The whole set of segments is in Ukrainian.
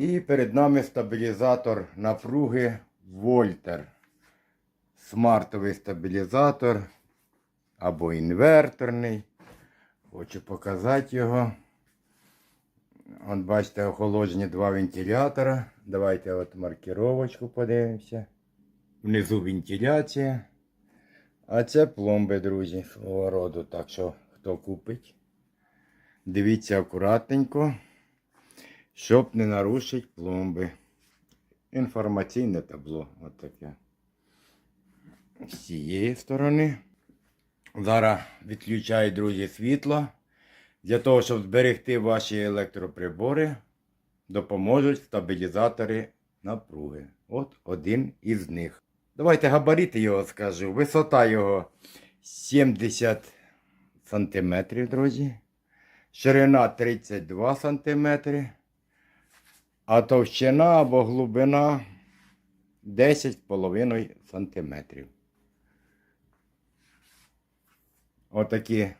І перед нами стабілізатор напруги Вольтер. Смартовий стабілізатор або інверторний. Хочу показати його. От бачите, охолоджені два вентилятора. Давайте от маркировочку подивимося. Внизу вентиляція. А це пломби, друзі, свого роду. Так що хто купить, дивіться акуратненько, щоб не нарушити пломби. Інформаційне табло. От таке. З цієї сторони. Зараз відключаю, друзі, світло. Для того, щоб зберегти ваші електроприбори, допоможуть стабілізатори напруги. От один із них. Давайте габарити його скажу. Висота його 70 см, друзі. Ширина 32 см. А товщина або глибина 10,5 см. Отакі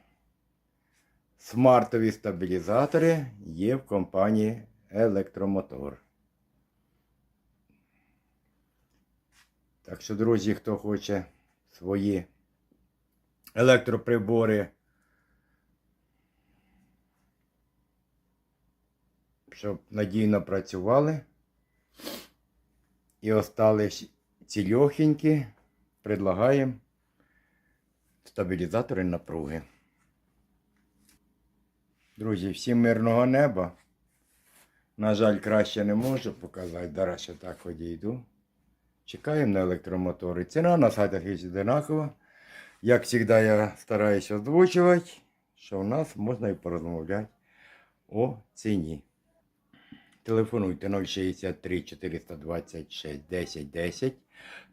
смартові стабілізатори є в компанії Електромотор. Так що, друзі, хто хоче свої електроприбори, щоб надійно працювали і остались цільохенькі, предлагаємо стабілізатори напруги. Друзі, всім мирного неба. На жаль, краще не можу показати. Зараз ще так одійду. Чекаємо на електромотори. Ціна на сайтах є одинакова. Як завжди, я стараюся озвучувати, що в нас можна і порозмовляти о ціні. Телефонуйте 063 426 10 10.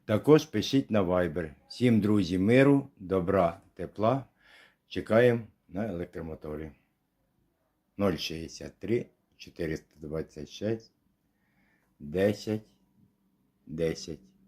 Також пишіть на Viber. Всім друзі, миру, добра, тепла. Чекаємо на електромоторі. 063 426 10 10.